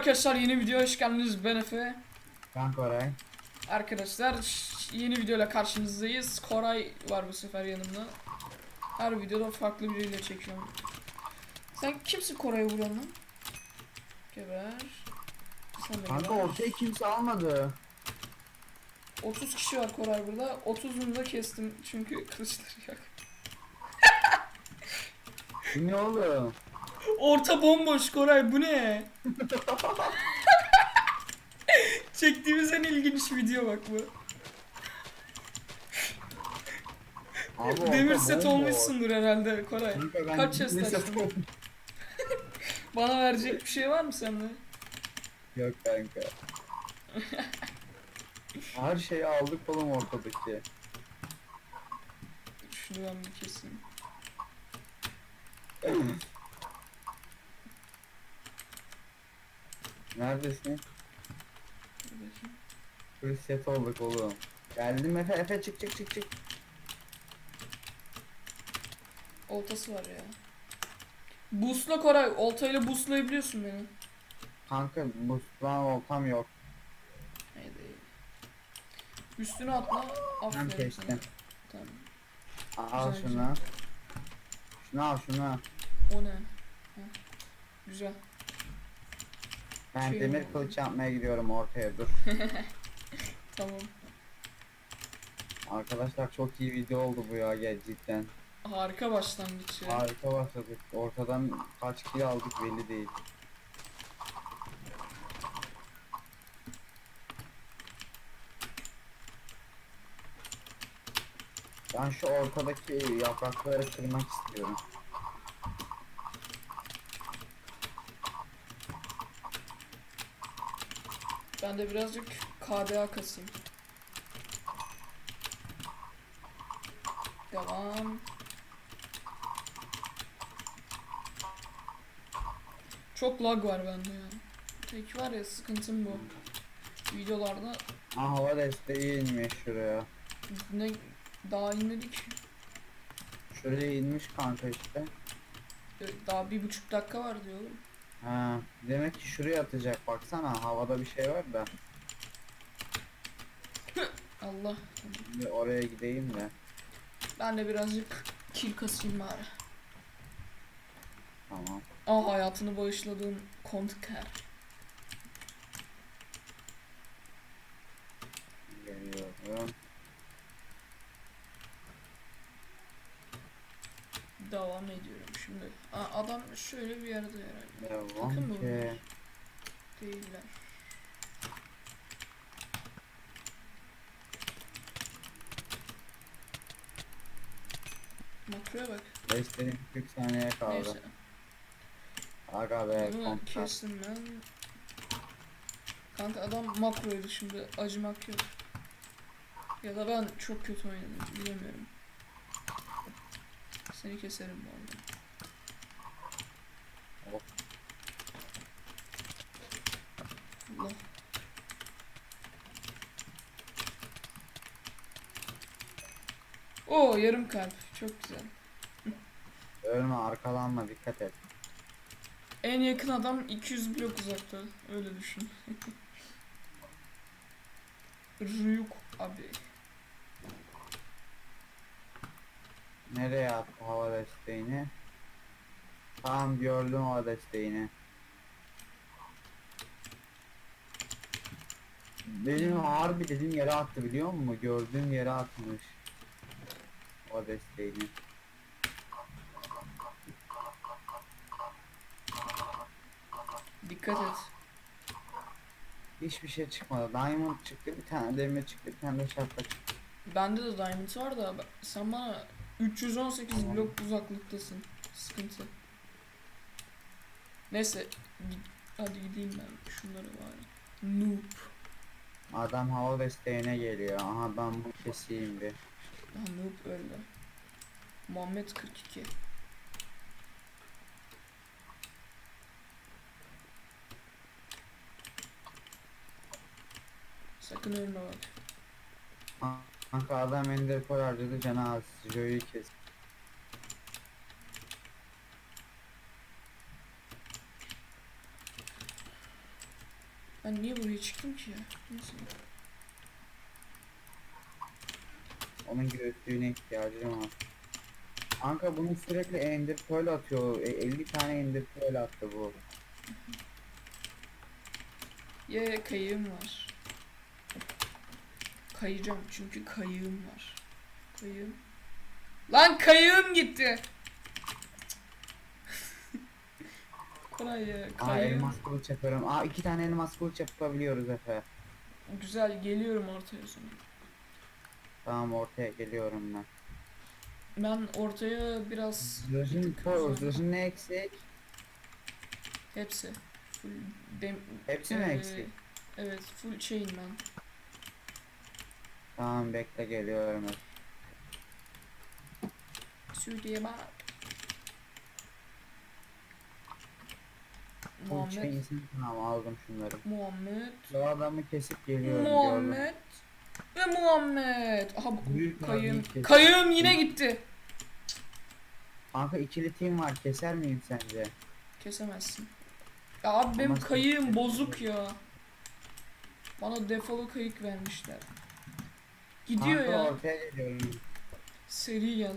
arkadaşlar yeni videoya hoş geldiniz ben Efe. Ben Koray. Arkadaşlar yeni videoyla karşınızdayız. Koray var bu sefer yanımda. Her videoda farklı biriyle çekiyorum. Sen kimsin Koray'ı vuran lan? Geber. Sen de Kanka geber. ortaya kimse almadı. 30 kişi var Koray burada. 30'unu da kestim çünkü kılıçları yok. Bu ne oğlum? Orta bomboş Koray bu ne? Çektiğimiz en ilginç video bak bu. Abi orta Demir set bomboş. olmuşsundur herhalde Koray. Kanka ben Kaç demir set açtın? oldum. Bana verecek bir şey var mı sende? Yok kanka. Her şeyi aldık oğlum ortadaki. Şunu ben bir keseyim. Neredesin? Full set olduk oğlum. Geldim Efe Efe çık çık çık çık. Oltası var ya. Boostla Koray. Oltayla boostlayabiliyorsun beni. Kanka bu lan oltam yok. Haydi. Üstüne atla. Ben Aferin sana. kestim. Tamam. Al Güzel, şunu. Şunu al şunu. O ne? Heh. Güzel. Ben Şey demir kılıç yapmaya gidiyorum ortaya dur. Tamam. Arkadaşlar çok iyi video oldu bu ya cidden. Harika başlangıç ya. Harika başladık. Ortadan kaç kill aldık belli değil. Ben şu ortadaki yaprakları kırmak istiyorum. Ben de birazcık KDA kasayım. Devam. Çok lag var bende ya. Tek var ya sıkıntım bu. Videolarda Ha hava desteği inmiş şuraya. ne daha inmedik. Şuraya inmiş kanka işte. Daha bir buçuk dakika var diyorum. Ha, demek ki şuraya atacak baksana havada bir şey var da. Allah. Bir oraya gideyim de. Ben de birazcık kill kasayım bari. Tamam. Ah hayatını bağışladığım Kontker. Geliyorum. Devam ediyorum şimdi. Aa, adam şöyle bir yerde herhalde. Takım Devam mı ki. bunlar? Değiller. Makroya bak. Desteğin 40 saniye kaldı. Neyse. Aga be Bunu kestim ben. Kanka adam makroydu şimdi acımak yok. Ya da ben çok kötü oynadım bilemiyorum. Seni keserim arada. Hop. Allah. Oo yarım kalp. Çok güzel. Ölme arkalanma dikkat et. En yakın adam 200 blok uzakta. Öyle düşün. Ryuk abi. Nereye attı hava desteğini? Tamam gördüm hava desteğini. Benim harbi dediğim yere attı biliyor musun? Gördüğüm yere atmış. O desteğini. Dikkat et. Hiçbir şey çıkmadı. Diamond çıktı, bir tane demir çıktı, bir tane de şapka çıktı. Bende de diamond var da sen bana 318 Tamam. blok uzaklıktasın. Sıkıntı. Neyse. Hadi gideyim ben şunları bari. Noob. Adam hava desteğine geliyor. Aha ben bu keseyim bir. Aha noob öldü. Muhammed 42. Sakın ölme bak. Kanka adam ender koy harcadı canı az. Joe'yu kes. Ben niye buraya çıktım ki ya? Neyse. Onun göğüslüğüne ihtiyacım var. Anka bunun sürekli ender pearl atıyor. E, 50 tane ender pearl attı bu. Ya kayığım var. Kayacağım çünkü kayığım var. Kayığım. Lan kayığım gitti. Koray ya Aa kayığım. elmas kılıç yapıyorum. Aa iki tane elmas kılıç yapabiliyoruz Efe. Güzel geliyorum ortaya sonra. Tamam ortaya geliyorum ben. Ben ortaya biraz Zırhın, ko- zırhın ne eksik? hepsi full dem Hepsi mi Ee, eksik? Evet full chain ben. Tamam bekle geliyorum. Südiye bak. Muhammed. Tamam aldım şunları. Muhammed. Bu adamı kesip geliyorum gördüm. Muhammed. Ve Muhammed. Aha bu Büyük kayığım. Kayığım yine gitti. Kanka ikili team var keser miyim sence? Kesemezsin. Ya abi benim Ama kayığım bozuk ya. Bana defolu kayık vermişler. Gidiyor Kanka ya. ortaya geliyorum. Seri gel.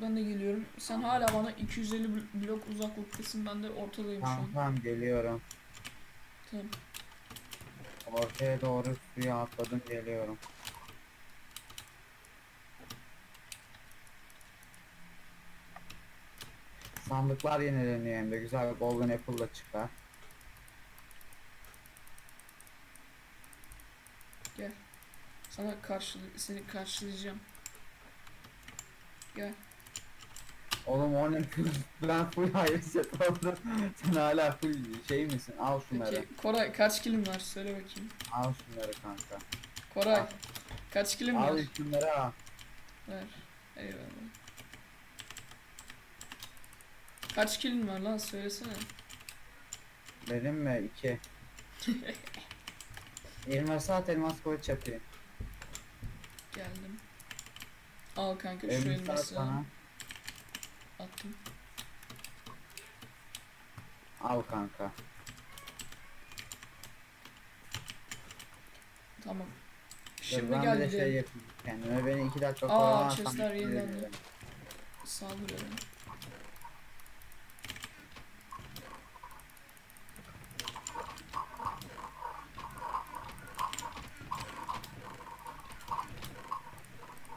Ben de geliyorum. Sen hala bana 250 bl- blok uzaklıktasın. Ben de ortadayım şu Tamam an. tamam geliyorum. Tamam. Ortaya doğru suya atladım geliyorum. Sandıklar yenileniyor hem de güzel bir golden apple da çıkar. Gel. Sana karşılı seni karşılayacağım. Gel. Oğlum o ne ben full hayır set. Sen hala full şey misin? Al şunları. Peki Koray kaç kilim var? Söyle bakayım. Al şunları kanka. Koray Al. kaç kilim Al var? şunları al. Ver. Eyvallah. Kaç kilin var lan söylesene. Benim mi? İki. Elmas at elmas kılıç yapayım. Geldim. Al kanka şu Elmas at bana. attım. Al kanka. Tamam. Şimdi ben bir de geldi. şey yapayım kendime. Beni iki dakika Aa, kovalarsan chestler veririm. Saldırıyorum.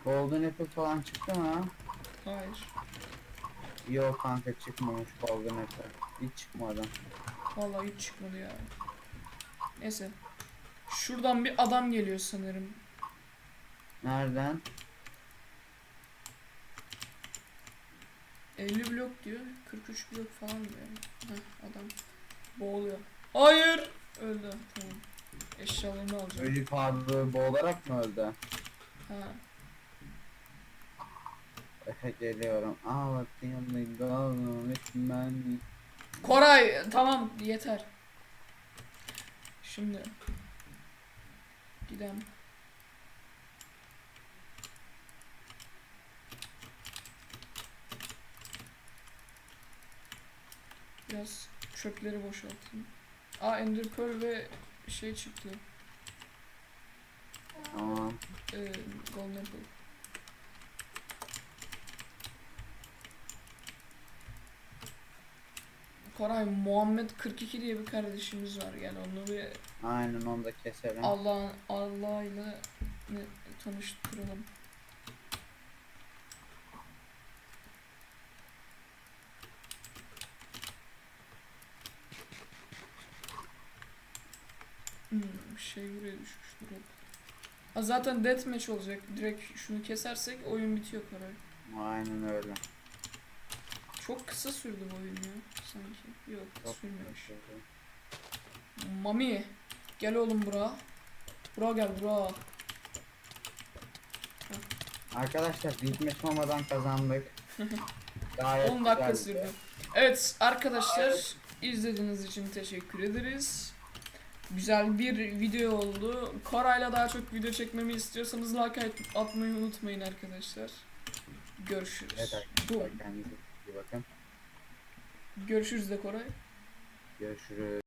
Golden Apple falan çıktı mı? Hayır. Yok kanka çıkmamış Golden Apple. Hiç çıkmadı. Vallahi hiç çıkmadı ya. Neyse. Şuradan bir adam geliyor sanırım. Nereden? 50 blok diyor. 43 blok falan diyor. Heh, adam boğuluyor. Hayır! Öldü. Tamam. Eşyalarını alacağım. Ölü abi boğularak mı öldü? Ha. Geliyorum. Ağlatayım da etmen. Koray tamam yeter. Şimdi gidelim. Biraz çöpleri boşaltayım. Aa Ender Pearl ve şey çıktı. Tamam. Ee, Golden Apple. Koray Muhammed 42 diye bir kardeşimiz var. Gel onu bir Aynen onu da keselim. Allah Allah ile tanıştıralım. Hmm, şey buraya düşmüş drop. Ha, zaten deathmatch olacak. Direkt şunu kesersek oyun bitiyor Koray. Aynen öyle. Çok kısa sürdü bu oyun ya sanki. Yok sürmemiş. güzel. Mami gel oğlum bura. Bura gel bura. Arkadaşlar bitmiş olmadan kazandık. Gayet 10 dakika güzeldi. sürdü. Evet arkadaşlar izlediğiniz için teşekkür ederiz. Güzel bir video oldu. Koray'la daha çok video çekmemi istiyorsanız like at- atmayı unutmayın arkadaşlar. Görüşürüz. Evet arkadaşlar bakın. Görüşürüz de Koray. Görüşürüz.